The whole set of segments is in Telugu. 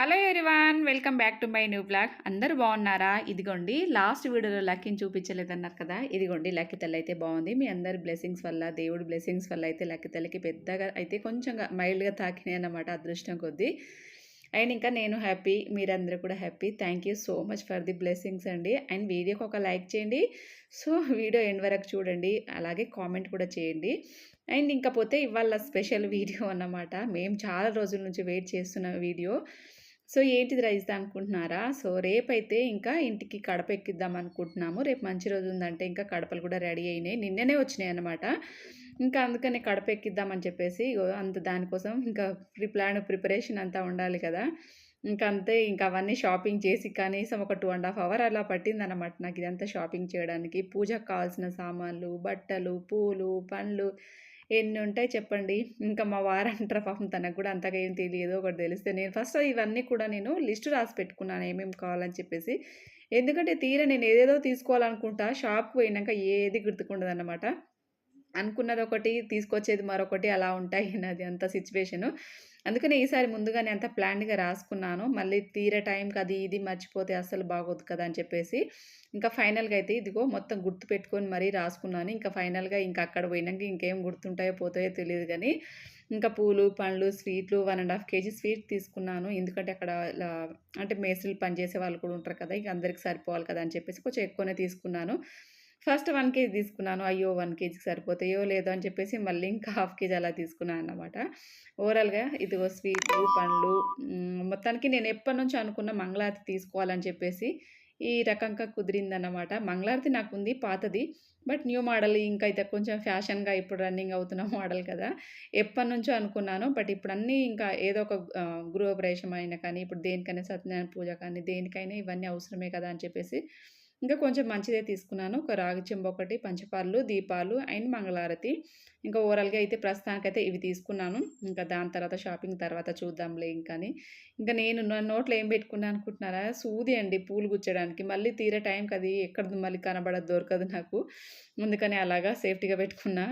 Hello everyone welcome back to my new vlog అందరూ బాగున్నారా? ఇదిగోండి లాస్ట్ వీడియోలో లక్కీని చూపించలేదన్నారు కదా? ఇదిగోండి లక్కీ తల్లి అయితే బాగుంది. మీ అందరి బ్లెస్సింగ్స్ వల్ల దేవుడి బ్లెస్సింగ్స్ వల్ల అయితే లక్కీ తల్లికి పెద్దగా అయితే కొంచెం మైల్డ్గా తాకినాయి అన్నమాట అదృష్టం కొద్దీ. అండ్ ఇంకా నేను హ్యాపీ మీరందరూ కూడా happy thank you so much for the blessings అండి. అండ్ వీడియోకి ఒక లైక్ చేయండి. సో వీడియో ఎండ్ వరకు చూడండి. అలాగే కామెంట్ కూడా చేయండి. అండ్ ఇంకపోతే ఇవాళ స్పెషల్ వీడియో అన్నమాట. మేము చాలా రోజుల నుంచి వెయిట్ చేస్తున్న వీడియో. సో ఏంటిది రైస్ అనుకుంటున్నారా? సో రేపైతే ఇంకా ఇంటికి కడప ఎక్కిద్దాం అనుకుంటున్నాము. రేపు మంచి రోజు ఉందంటే ఇంకా కడపలు కూడా రెడీ అయినాయి. నిన్ననే వచ్చినాయి అనమాట ఇంకా అందుకనే కడప ఎక్కిద్దామని చెప్పేసి అంత దానికోసం ఇంకా ప్రీ ప్లాన్ ప్రిపరేషన్ అంతా ఉండాలి కదా. ఇంకా అంతే ఇంకా అవన్నీ షాపింగ్ చేసి కనీసం ఒక టూ అండ్ హాఫ్ అవర్ అలా పట్టిందన్నమాట నాకు ఇదంతా షాపింగ్ చేయడానికి. పూజకు కావాల్సిన సామాన్లు బట్టలు పూలు పండ్లు ఎన్ని ఉంటాయి చెప్పండి. ఇంకా మా వారంటారు పాపం తనకు కూడా అంతగా ఏం తెలియదు ఒకటి తెలిస్తే నేను ఫస్ట్ ఇవన్నీ కూడా నేను లిస్ట్ రాసి పెట్టుకున్నాను ఏమేమి కావాలని చెప్పేసి. ఎందుకంటే తీరా నేను ఏదేదో తీసుకోవాలనుకుంటా షాప్కి పోయినాక ఏది గుర్తుకుండదు అనమాట అనుకున్నది ఒకటి తీసుకొచ్చేది మరొకటి అలా ఉంటాయి నాది అంత సిచ్యువేషను. అందుకని ఈసారి ముందుగానే అంత ప్లాన్డ్గా రాసుకున్నాను. మళ్ళీ తీరే టైంకి అది ఇది మర్చిపోతే అస్సలు బాగోదు కదా అని చెప్పేసి. ఇంకా ఫైనల్గా అయితే ఇదిగో మొత్తం గుర్తు పెట్టుకొని మరీ రాసుకున్నాను. ఇంకా ఫైనల్గా ఇంకా అక్కడ పోయినాక ఇంకేం గుర్తుంటాయో పోతాయో తెలియదు కానీ ఇంకా పూలు పండ్లు స్వీట్లు one and half KG sweet తీసుకున్నాను. ఎందుకంటే అక్కడ అంటే మేస్త్రీలు పనిచేసే వాళ్ళు కూడా ఉంటారు కదా ఇంకా అందరికి సరిపోవాలి కదా అని చెప్పేసి కొంచెం ఎక్కువనే తీసుకున్నాను. ఫస్ట్ వన్ కేజీ తీసుకున్నాను. అయ్యో వన్ కేజీకి సరిపోతాయో లేదో అని చెప్పేసి మళ్ళీ ఇంకా హాఫ్ కేజీ అలా తీసుకున్నాను అనమాట ఓవరాల్గా ఇదిగో స్వీట్లు పండ్లు మొత్తానికి నేను ఎప్పటి నుంచి అనుకున్న మంగళారతి తీసుకోవాలని చెప్పేసి ఈ రకంగా కుదిరిందన్నమాట. మంగళారతి నాకు ఉంది పాతది. బట్ న్యూ మోడల్ ఇంకా అయితే కొంచెం ఫ్యాషన్గా ఇప్పుడు రన్నింగ్ అవుతున్న మోడల్ కదా. ఎప్పటి నుంచో అనుకున్నాను. బట్ ఇప్పుడు అన్నీ ఇంకా ఏదో ఒక గృహప్రవేశం అయినా కానీ ఇప్పుడు దేనికైనా సత్యనారాయణ పూజ కానీ దేనికైనా ఇవన్నీ అవసరమే కదా అని చెప్పేసి ఇంకా కొంచెం మంచిదే తీసుకున్నాను. ఒక రాగి చెంబు ఒకటి పంచపాలు దీపాలు అండ్ మంగళారతి. ఇంకా ఓవరాల్గా అయితే ప్రస్తుతానికైతే ఇవి తీసుకున్నాను. ఇంకా దాని తర్వాత షాపింగ్ తర్వాత చూద్దాంలే ఇంకాని ఇంకా నేను నా నోట్లో ఏం పెట్టుకున్నాను అనుకుంటున్నారా? సూది అండి పూలు గుచ్చడానికి. మళ్ళీ తీరే టైంకి అది ఎక్కడ మళ్ళీ కనబడదు దొరకదు నాకు. అందుకని అలాగా సేఫ్టీగా పెట్టుకున్నా.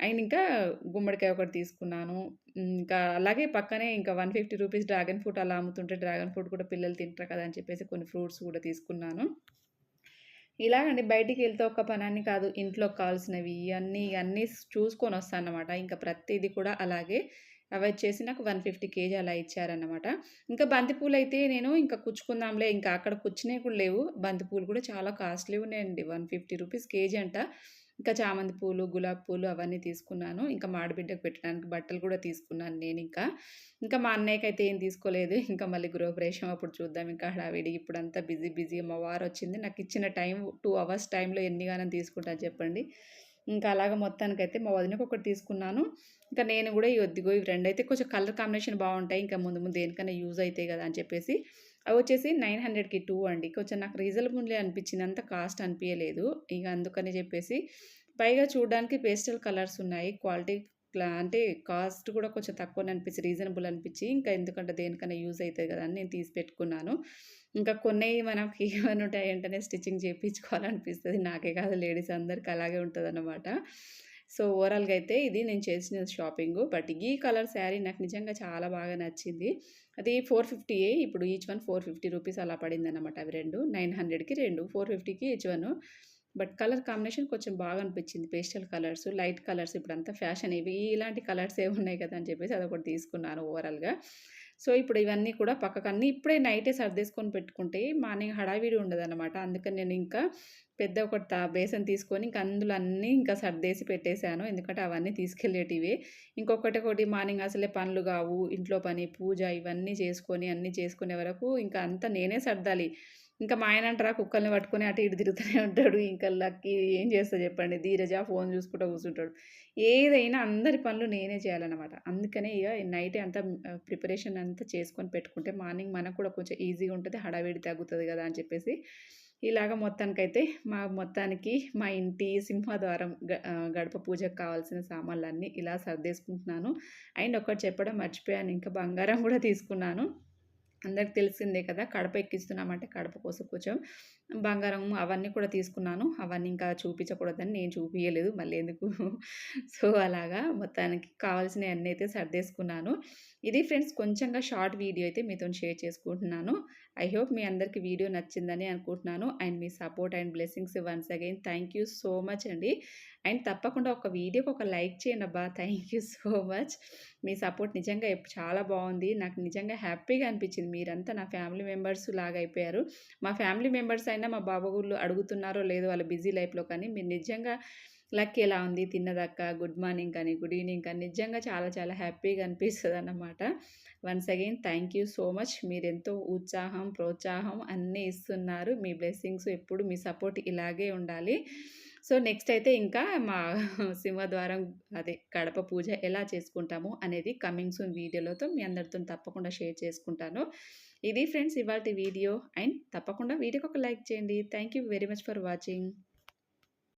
అండ్ ఇంకా గుమ్మడికాయ ఒకటి తీసుకున్నాను. ఇంకా అలాగే పక్కనే ఇంకా one fifty rupees dragon fruit అలా అమ్ముతుంటే డ్రాగన్ ఫ్రూట్ కూడా పిల్లలు తింటారు కదా అని చెప్పేసి కొన్ని ఫ్రూట్స్ కూడా తీసుకున్నాను. ఇలాగండి బయటికి వెళ్తే ఒక పనాన్ని కాదు ఇంట్లోకి కావాల్సినవి ఇవన్నీ ఇవన్నీ చూసుకొని వస్తానమాట ఇంకా ప్రతిదీ కూడా అలాగే అవి వచ్చేసి నాకు వన్ ఫిఫ్టీ కేజీ అలా ఇచ్చారన్నమాట. ఇంకా బంతిపూలు అయితే నేను ఇంకా కుచ్చుకుందాంలే ఇంకా అక్కడ కూర్చునే కూడా లేవు. బంతిపూలు కూడా చాలా కాస్ట్లీ ఉన్నాయండి. వన్ ఫిఫ్టీ రూపీస్ కేజీ అంట. ఇంకా చామంతి పూలు గులాబీ పూలు అవన్నీ తీసుకున్నాను. ఇంకా మాడిబిడ్డకు పెట్టడానికి బట్టలు కూడా తీసుకున్నాను నేను ఇంకా. ఇంకా మా అన్నయ్యకి అయితే ఏం తీసుకోలేదు. ఇంకా మళ్ళీ గృహప్రవేశం అప్పుడు చూద్దాం. ఇంకా హడావిడి ఇప్పుడు అంతా బిజీ బిజీ. మా వారు వచ్చింది. నాకు ఇచ్చిన టైం టూ అవర్స్ టైంలో ఎన్నిగానో తీసుకుంటాను చెప్పండి. ఇంకా అలాగ మొత్తానికైతే మా వదినకు ఒకటి తీసుకున్నాను. ఇంకా నేను కూడా ఈ వద్దిగో ఇవి రెండు అయితే కొంచెం కలర్ కాంబినేషన్ బాగుంటాయి. ఇంకా ముందు ముందు దేనికైనా యూజ్ అవుతాయి కదా అని చెప్పేసి అవి వచ్చేసి నైన్ హండ్రెడ్కి టూ అండి. కొంచెం నాకు రీజనబుల్ అనిపించింది అంత కాస్ట్ అనిపించలేదు ఇక అందుకని చెప్పేసి పైగా చూడడానికి పేస్టల్ కలర్స్ ఉన్నాయి. క్వాలిటీ అంటే కాస్ట్ కూడా కొంచెం తక్కువ అనిపించి రీజనబుల్ అనిపించి ఇంకా ఎందుకంటే దేనికైనా యూజ్ అవుతుంది కదా అని నేను తీసి పెట్టుకున్నాను. ఇంకా కొన్ని మనకి ఏమైనా ఉంటాయి వెంటనే స్టిచ్చింగ్ చేయించుకోవాలనిపిస్తుంది నాకే కాదు లేడీస్ అందరికి అలాగే ఉంటుంది అన్నమాట సో ఓవరాల్గా అయితే ఇది నేను చేసిన షాపింగ్. బట్ ఈ కలర్ శారీ నాకు నిజంగా చాలా బాగా నచ్చింది. అది ఫోర్ ఫిఫ్టీయే ఇప్పుడు each one four fifty rupees అలా పడింది అనమాట అవి రెండు. నైన్ హండ్రెడ్కి రెండు ఫోర్ ఫిఫ్టీకి each one. But colour combination కొంచెం బాగా అనిపించింది. పేస్టల్ కలర్స్ లైట్ కలర్స్ ఇప్పుడు అంతా ఫ్యాషన్ ఇవి ఇలాంటి కలర్స్ ఏ ఉన్నాయి కదా అని చెప్పేసి అదొకటి తీసుకున్నాను ఓవరాల్గా. సో ఇప్పుడు ఇవన్నీ కూడా పక్కకు అన్నీ ఇప్పుడే నైటే సర్దేసుకొని పెట్టుకుంటే మార్నింగ్ హడావిడి ఉండదు అనమాట అందుకని నేను ఇంకా పెద్ద ఒక బేసన్ తీసుకొని ఇంకా అందులో అన్నీ ఇంకా సర్దేసి పెట్టేశాను. ఎందుకంటే అవన్నీ తీసుకెళ్ళేటివి. ఇంకొకటి ఒకటి మార్నింగ్ అసలే పనులు కావు. ఇంట్లో పని పూజ ఇవన్నీ చేసుకొని అన్నీ చేసుకునే వరకు ఇంకా అంతా నేనే సర్దాలి. ఇంకా మా ఆయన అంటారా కుక్కల్ని పట్టుకొని అటు ఇటు తిరుగుతూనే ఉంటాడు ఇంకా లక్కి ఏం చేస్తా చెప్పండి ధీరజ ఫోన్ చూసుకుంటూ కూర్చుంటాడు. ఏదైనా అందరి పనులు నేనే చేయాలన్నమాట. అందుకనే ఇక నైట్ అంతా ప్రిపరేషన్ అంతా చేసుకొని పెట్టుకుంటే మార్నింగ్ మనకు కూడా కొంచెం ఈజీగా ఉంటుంది హడావిడి తగ్గుతుంది కదా అని చెప్పేసి. ఇలాగ మొత్తానికైతే మా మొత్తానికి మా ఇంటి సింహద్వారం గడప పూజకు కావాల్సిన సామాన్లన్నీ ఇలా సర్దేసుకుంటున్నాను. అండ్ ఒకటి చెప్పడం మర్చిపోయాను ఇంకా బంగారం కూడా తీసుకున్నాను. అందరికి తెలిసిందే కదా కడప ఎక్కిస్తున్నామంటే కడప కోసం కొంచెం బంగారం అవన్నీ కూడా తీసుకున్నాను. అవన్నీ ఇంకా చూపించకూడదని నేను చూపించలేదు మళ్ళీ ఎందుకు సో, అలాగా మొత్తానికి కావాల్సినయన్నీ అయితే సర్దేసుకున్నాను. ఇది ఫ్రెండ్స్ కొంచెంగా షార్ట్ వీడియో అయితే మీతోని షేర్ చేసుకుంటున్నాను. ఐ హోప్ మీ అందరికి వీడియో నచ్చిందని అనుకుంటున్నాను. And me support and blessings once again thank you so much అండి. అండ్ తప్పకుండా ఒక వీడియోకి ఒక లైక్ చేయండి అబ్బా థ్యాంక్ యూ సో మచ్. మీ సపోర్ట్ నిజంగా చాలా బాగుంది నాకు నిజంగా హ్యాపీగా అనిపించింది. మీరంతా నా ఫ్యామిలీ మెంబర్స్ లాగా అయిపోయారు. మా ఫ్యామిలీ మెంబర్స్ అయినా మా బాబాగుళ్ళు అడుగుతున్నారో లేదో వాళ్ళ బిజీ లైఫ్‌లో కానీ మీరు నిజంగా లక్ ఎలా ఉంది? తిన్నదక్క? గుడ్ మార్నింగ్ కానీ, గుడ్ ఈవెనింగ్ కానీ నిజంగా చాలా చాలా హ్యాపీగా అనిపిస్తుంది అన్నమాట once again thank you so much. మీరెంతో ఉత్సాహం, ప్రోత్సాహం అన్నీ ఇస్తున్నారు. మీ బ్లెస్సింగ్స్ ఎప్పుడు మీ సపోర్ట్ ఇలాగే ఉండాలి. సో, నెక్స్ట్ అయితే ఇంకా మా సింహద్వారం అదే గడప పూజ ఎలా చేసుకుంటాము అనేది కమింగ్ సూన్ వీడియోలతో మీ అందరితో తప్పకుండా షేర్ చేసుకుంటాను. ఇది ఫ్రెండ్స్ ఇవాళ వీడియో. అండ్ తప్పకుండా వీడియోకి ఒక లైక్ చేయండి. Thank you very much for watching.